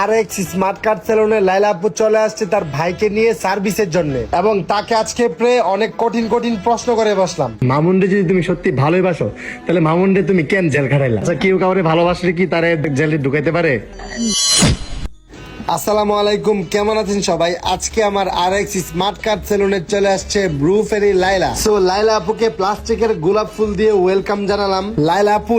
আর X smart card সেলুনে লাইলা আপু চলে আসছে তার ভাইকে নিয়ে সার্ভিসের জন্য। এবং তাকে আজকে প্রে অনেক কঠিন কঠিন প্রশ্ন করে বসলাম। মামুনরে যদি তুমি সত্যি ভালোবাসো, তাহলে মামুনরে তুমি কেন জেল খাটাইলা? আচ্ছা কেউ কাউরে ভালোবাসলে কি তারে জেলে ঢুকাইতে পারে? আসসালামু আলাইকুম, কেমন আছেন সবাই? আজকে আমার আর স্মার্ট কার্ড সেলুনে চলে আসছে ব্রু ফেরি লাইলা সো লাইলা আপুকে প্লাস্টিকের গোলাপ ফুল দিয়ে ওয়েলকাম জানালাম। লাইলা আপু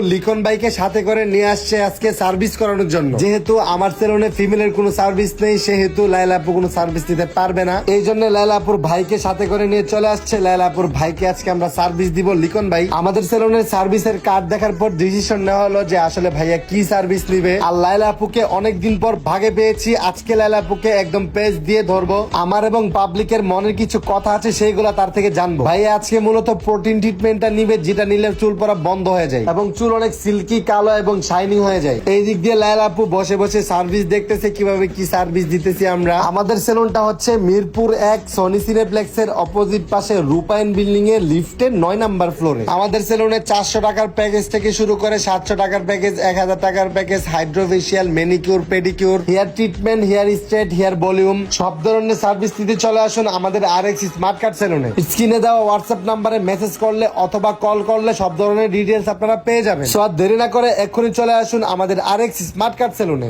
বাইকে সাথে করে নিয়ে আসছে আজকে সার্ভিস করানোর জন্য। যেহেতু আমার সেলুনে ফিমেলের কোনো সার্ভিস নেই, সেহেতু লাইলা আপু কোনো সার্ভিস দিতে পারবে না। এই জন্য লাইলা আপুর ভাইকে সাথে করে নিয়ে চলে আসছে। লাইলা আপুর ভাইকে আজকে আমরা সার্ভিস দিব লিখন ভাই। আমাদের সেলুনের সার্ভিসের কার্ড দেখার পর ডিসিশন নেওয়া হলো যে আসলে ভাইয়া কি সার্ভিস নিবে। আর লাইলা আপুকে অনেকদিন পর ভাগে পেয়েছি। আজকে লাইলা আপুকে একদম পেজ দিয়ে ধরবো। আমার এবং পাবলিকের মনের কিছু কথা আছে, সেইগুলো তার থেকে জানব। ভাই, আজকে মূলত প্রোটিন ট্রিটমেন্টটা নিবে, যেটা নিলে চুল পড়া বন্ধ হয়ে যায় এবং চুল অনেক সিল্কি কালো এবং শাইনিং হয়ে যায়। এই দিক দিয়ে লাইলা আপু বসে বসে সার্ভিস দেখতেছে, কীভাবে কি সার্ভিস দিতেছি আমরা। আমাদের সেলুনটা হচ্ছে মিরপুর এক সনি সিনেপ্লেক্স এর অপোজিট পাশে রূপায়ণ বিল্ডিং এর লিফটের নয় নাম্বার ফ্লোরে আমাদের সেলুনে চারশো টাকার প্যাকেজ থেকে শুরু করে সাতশো টাকার প্যাকেজ এক হাজার টাকার package hydrofacial manicure pedicure hair treatment hair straight hair volume সব ধরনের সার্ভিস দিতে চলে আসুন আমাদের আর এক্স স্মার্ট কার্ড সেলুনে স্ক্রিনে দেওয়া হোয়াটসঅ্যাপ নাম্বারে মেসেজ করলে অথবা কল করলে সব ধরনের ডিটেলস আপনারা পেয়ে যাবেন। সো আর দেরি না করে এক্ষুনি চলে আসুন আমাদের আর এক্স স্মার্ট কার্ড সেলুনে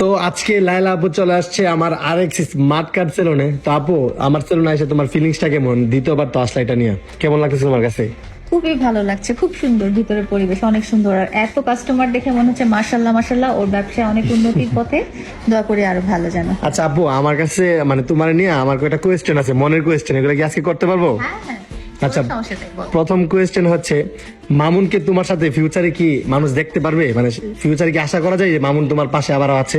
তো আজকে লাইলা আপু চলে আসছে আমার আর এক্স স্মার্ট কার্ড সেলুনে তো আপু, আমার সেলুনে এসে তোমার ফিলিংসটা কেমন? দ্বিতীয়বার তো আসলা এটা নিয়ে। কেমন লাগছে তোমার কাছে? খুবই ভালো লাগছে খুব সুন্দর ভিতরের পরিবেশ অনেক সুন্দর। আর এত কাস্টমার দেখে মনে হচ্ছে মার্শাল্লাহ মার্শাল্লাহ ওর ব্যবসা অনেক উন্নতির পথে। দোয়া করি আরও ভালো জানো। আচ্ছা আপু আমার কাছে মানে তোমার নিয়ে আমার একটা কোয়েশ্চেন আছে মনের কোয়েশ্চেন এগুলো কি আজকে করতে পারব? আচ্ছা সমস্যা নেই, বলো। প্রথম কোয়েশ্চেন হচ্ছে মামুনকে তোমার সাথে ফিউচারে কি মানুষ দেখতে পারবে? মানে ফিউচারে কি আশা করা যায় যে মামুন তোমার পাশে আবারও আছে?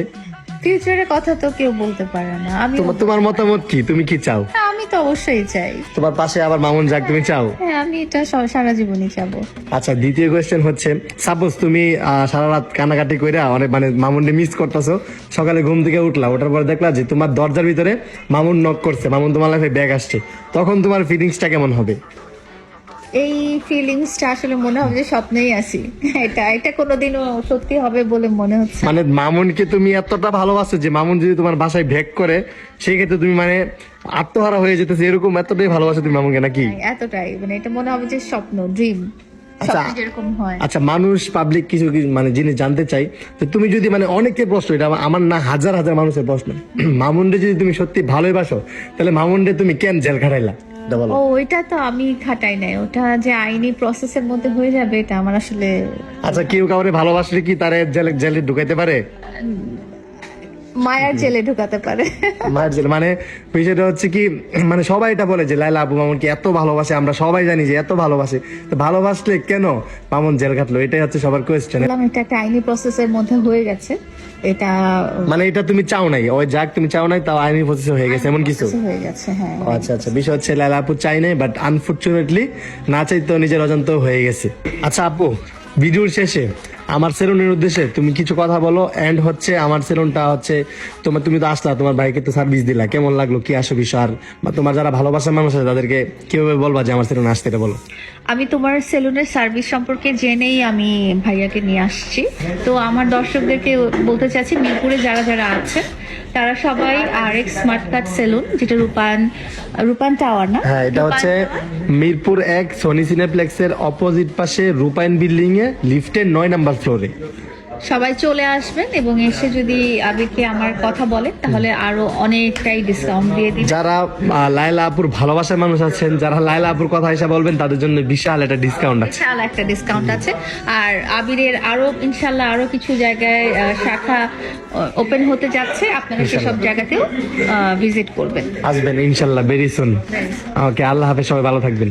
ফিউচারের কথা তো কেউ বলতে পারে না আমি তোমার মতামত কি? তুমি কি চাও? তো অবশ্যই চাই। তোমার পাশে আবার মামুন যাক তুমি চাও? হ্যাঁ আমি এটা স- সারা জীবনই চাবো। আচ্ছা দ্বিতীয় কোয়েশ্চেন হচ্ছে সাপোজ তুমি আহ, সারা রাত কানাকাটি কইরা অনেক মানে মামুনকে মিস করতেছো সকালে ঘুম থেকে উঠলা ওঠার পর দেখলা যে তোমার দরজার ভিতরে মামুন নক করছে মামুন তোমার লাইফে ব্যাগ আসছে তখন তোমার ফিলিংসটা কেমন হবে? এই ফিলিংসটা আসলে মনে হবে যে স্বপ্নেই আছি। এটা এটা কোনোদিনও সত্যি হবে বলে মনে হচ্ছে। মানে মামুনকে তুমি এতটা ভালোবাসো যে মামুন যদি তোমার বাসায় ভেগ করে সেই ক্ষেত্রে তুমি মানে আত্মহারা হয়ে যেতেছে এরকম এতটাই ভালোবাসো তুমি মামুনকে নাকি? এতটাই। মানে এটা মনে হবে যে স্বপ্ন ড্রিম আচ্ছা। হয়। আচ্ছা মানুষ পাবলিক কিছু কিছু মানে জিনিস জানতে চাই তো তুমি যদি মানে অনেকের প্রশ্ন এটা আমার না হাজার হাজার মানুষের প্রশ্ন। মামুনরে যদি তুমি সত্যি ভালোই বাসো তাহলে মামুনরে তুমি কেন জেল খাটাইলা? ও ওইটা তো আমি খাটাই নাই। ওটা যে আইনি প্রসেসের মধ্যে হয়ে যাবে এটা আমার আসলে আচ্ছা কেউ কাউরে ভালোবাসলে কি তারে জেলে জেলে ঢুকাইতে পারে? মায়ার জেলে ঢুকাতে পারে। মায়ের জেল মানে বিষয়টা হচ্ছে কি মানে সবাই এটা বলে যে লাইলা আবু মামুনকে এত ভালোবাসে আমরা সবাই জানি যে এত ভালোবাসে। তো ভালোবাসলে কেন মামুন জেল খাটলো? এটাই হচ্ছে সবার কোয়েশ্চেন এটা একটা আইনি প্রসেসের মধ্যে হয়ে গেছে। এটা মানে এটা তুমি চাও নাই? ওই যাক তুমি চাও নাই তাও আইনি প্রসেস হয়ে গেছে এমন কিছু? হয়ে গেছে হ্যাঁ। আচ্ছা আচ্ছা বিষয় হচ্ছে লাইলা আপু চাই নাই বাট আনফর্চুনেটলি না চাইতেও নিজের অজান্ত হয়ে গেছে। আচ্ছা আপু ভিডিওর শেষে আমার সেলুনের উদ্দেশ্যে তুমি কিছু কথা বলো এন্ড হচ্ছে আমার সেলুনটা হচ্ছে তোমার তুমি তো আসলা তোমার ভাইকে তো সার্ভিস দিলা কেমন লাগল কি আসো বিষয় আর বা তোমার যারা ভালোবাসার মানুষ আছে তাদেরকে কীভাবে বলবা যে আমার সেলুন আসতে এটা বলো। আমি তোমার সেলুনের সার্ভিস সম্পর্কে জেনেই আমি ভাইয়াকে নিয়ে আসছি। তো আমার দর্শকদেরকে বলতে চাচ্ছি মিরপুরে যারা যারা আছে তারা সবাই আর এক্স স্মার্ট কার্ড সেলুন যেটা রূপান রূপান টাওয়ার না? হ্যাঁ এটা হচ্ছে মিরপুর এক সনি সিনেপ্লেক্সের অপোজিট পাশে রূপায়ণ বিল্ডিং এ লিফটের নয় নাম্বার ফ্লোরে সবাই চলে আসবেন এবং এসে যদি আবেগকে আমার কথা বলেন তাহলে আরও অনেকটাই ডিসকাউন্ট দিয়ে দিবেন। যারা লায়লা আপুর ভালোবাসার মানুষ আছেন যারা লায়লা আপুর কথা হিসাবে বলবেন তাদের জন্য বিশাল একটা ডিসকাউন্ট আছে। বিশাল একটা ডিসকাউন্ট আছে। আর আবিরের আরও ইনশাল্লাহ আরও কিছু জায়গায় শাখা ওপেন হতে যাচ্ছে। আপনারা সেসব জায়গাতেও ভিজিট করবেন। আসবেন ইনশাল্লাহ ভেরি সুন ওকে আল্লাহ হাফেজ সবাই ভালো থাকবেন।